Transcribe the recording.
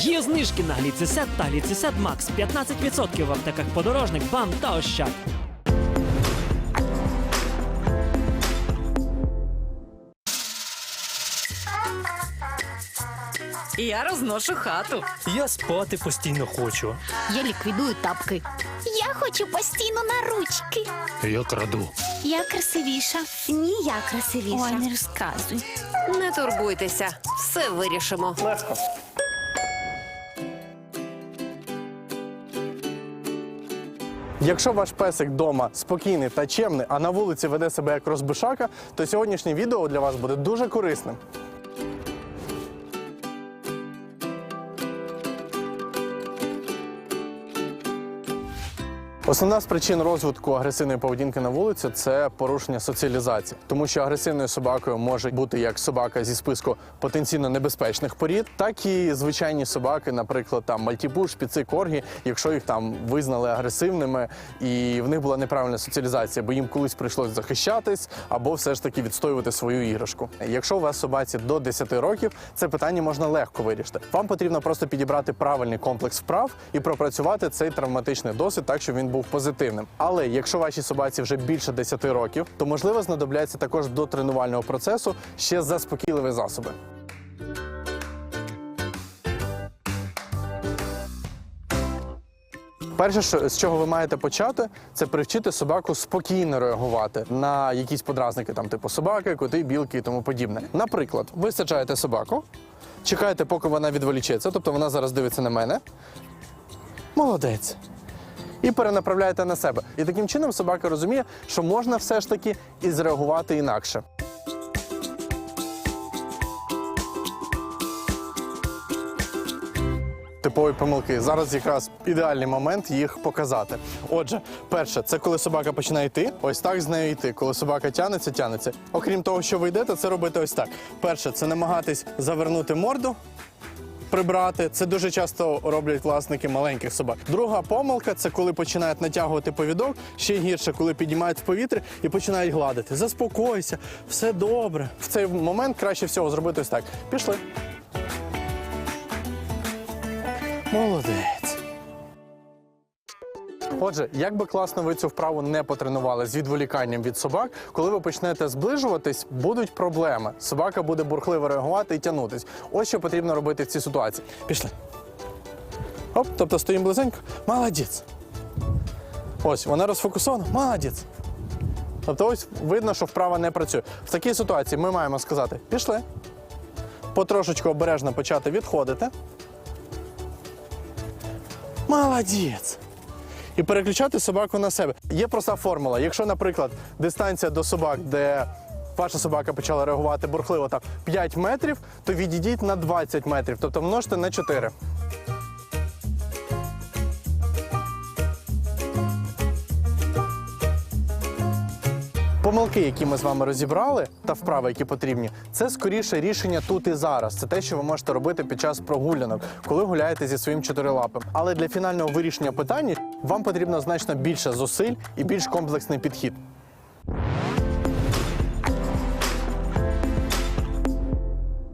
Є знижки на гліцисет та гліцисет Макс 15% в аптеках подорожник, бам та ощад. Я розношу хату. Я спати постійно хочу. Я ліквідую тапки. Я хочу постійно на ручки. Я краду. Я красивіша. Ні, я красивіша. Ой, не розказуй. Не турбуйтеся, все вирішимо. Якщо ваш песик вдома спокійний та чемний, а на вулиці веде себе як розбишака, то сьогоднішнє відео для вас буде дуже корисним. Основна з причин розвитку агресивної поведінки на вулиці це порушення соціалізації, тому що агресивною собакою може бути як собака зі списку потенційно небезпечних порід, так і звичайні собаки, наприклад, там мальтіпуш, шпіци, коргі, якщо їх там визнали агресивними і в них була неправильна соціалізація, бо їм колись прийшлось захищатись або все ж таки відстоювати свою іграшку. Якщо у вас собаці до 10 років, це питання можна легко вирішити. Вам потрібно просто підібрати правильний комплекс вправ і пропрацювати цей травматичний досвід так, щоб він був позитивним. Але якщо вашій собаці вже більше 10 років, то можливо знадобляться також до тренувального процесу ще заспокійливі засоби. Перше, з чого ви маєте почати, це привчити собаку спокійно реагувати на якісь подразники, там типу собаки, коти, білки і тому подібне. Наприклад, ви саджаєте собаку, чекаєте, поки вона відволічеться, тобто вона зараз дивиться на мене. Молодець. І перенаправляєте на себе. І таким чином собака розуміє, що можна все ж таки і зреагувати інакше. Типові помилки. Зараз якраз ідеальний момент їх показати. Отже, перше, це коли собака починає йти, ось так з нею йти. Коли собака тянеться, тянеться. Окрім того, що ви йдете, це робити ось так. Перше, це намагатись завернути морду. Прибрати це дуже часто роблять власники маленьких собак. Друга помилка це коли починають натягувати повідок. Ще гірше, коли піднімають в повітря і починають гладити. Заспокойся, все добре. В цей момент краще всього зробити ось так. Пішли. Молодець. Отже, як би класно ви цю вправу не потренували з відволіканням від собак, коли ви почнете зближуватись, будуть проблеми. Собака буде бурхливо реагувати і тягнутись. Ось що потрібно робити в цій ситуації. Пішли. Оп, тобто стоїмо близенько. Молодець. Ось, вона розфокусована. Молодець. Тобто, ось видно, що вправа не працює. В такій ситуації ми маємо сказати: пішли. Потрошечку обережно почати відходити. Молодець. І переключати собаку на себе. Є проста формула. Якщо, наприклад, дистанція до собак, де ваша собака почала реагувати бурхливо там 5 метрів, то відійдіть на 20 метрів, тобто множте на 4. Помилки, які ми з вами розібрали, та вправи, які потрібні, це скоріше рішення тут і зараз. Це те, що ви можете робити під час прогулянок, коли гуляєте зі своїм чотирилапим. Але для фінального вирішення питання вам потрібно значно більше зусиль і більш комплексний підхід.